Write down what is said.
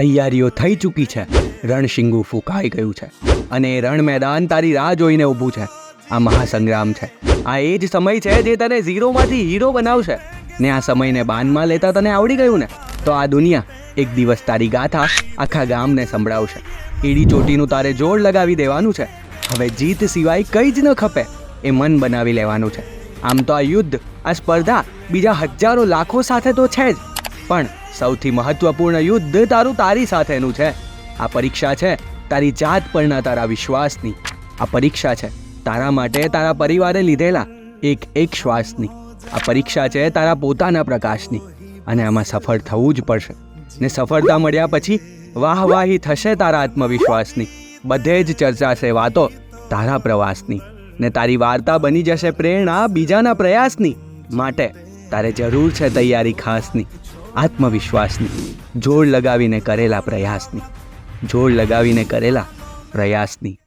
તૈયારીઓ થઈ ચૂકી છે. રણશિંગુ ફૂંકાઈ ગયું છે અને રણ મેદાન તારી રાહ જોઈને ઊભું છે. આ મહાસંગ્રામ છે. આ એ જ સમય છે જે તને ઝીરોમાંથી હીરો બનાવશે. ને આ સમયને બાનમાં લેતા તને આવડી ગયું ને? તો આ દુનિયા એક દિવસ તારી ગાથા આખા ગામને સંભળાવશે. એડી ચોટીનું તારે જોડ લગાવી દેવાનું છે. હવે જીત સિવાય કંઈ જ ન ખપે. એ મન બનાવી લેવાનું છે. આમ તો આ યુદ્ધ, આ સ્પર્ધા બીજા હજારો લાખો સાથે તો છે જ. પણ સૌથી મહત્વપૂર્ણ યુદ્ધ તારું તારી સાથેનું છે. આ પરીક્ષા છે, તારી જાત પરના તારા વિશ્વાસની. આ પરીક્ષા છે, તારા માટે તારા પરિવારે લીધેલા એક એક શ્વાસની. આ પરીક્ષા છે, તારા પોતાના પ્રકાશની. અને આમાં સફળ થવું જ પડશે. ને સફળતા મળ્યા પછી વાહવાહી થશે તારા આત્મવિશ્વાસની. બધે જ ચર્ચા છે વાતો તારા પ્રવાસની. ને તારી વાર્તા બની જશે પ્રેરણા બીજાના પ્રયાસની. માટે તારે જરૂર છે તૈયારી ખાસની. આત્મવિશ્વાસની જોડ લગાવીને કરેલા પ્રયાસની જોડ લગાવીને કરેલા પ્રયાસની.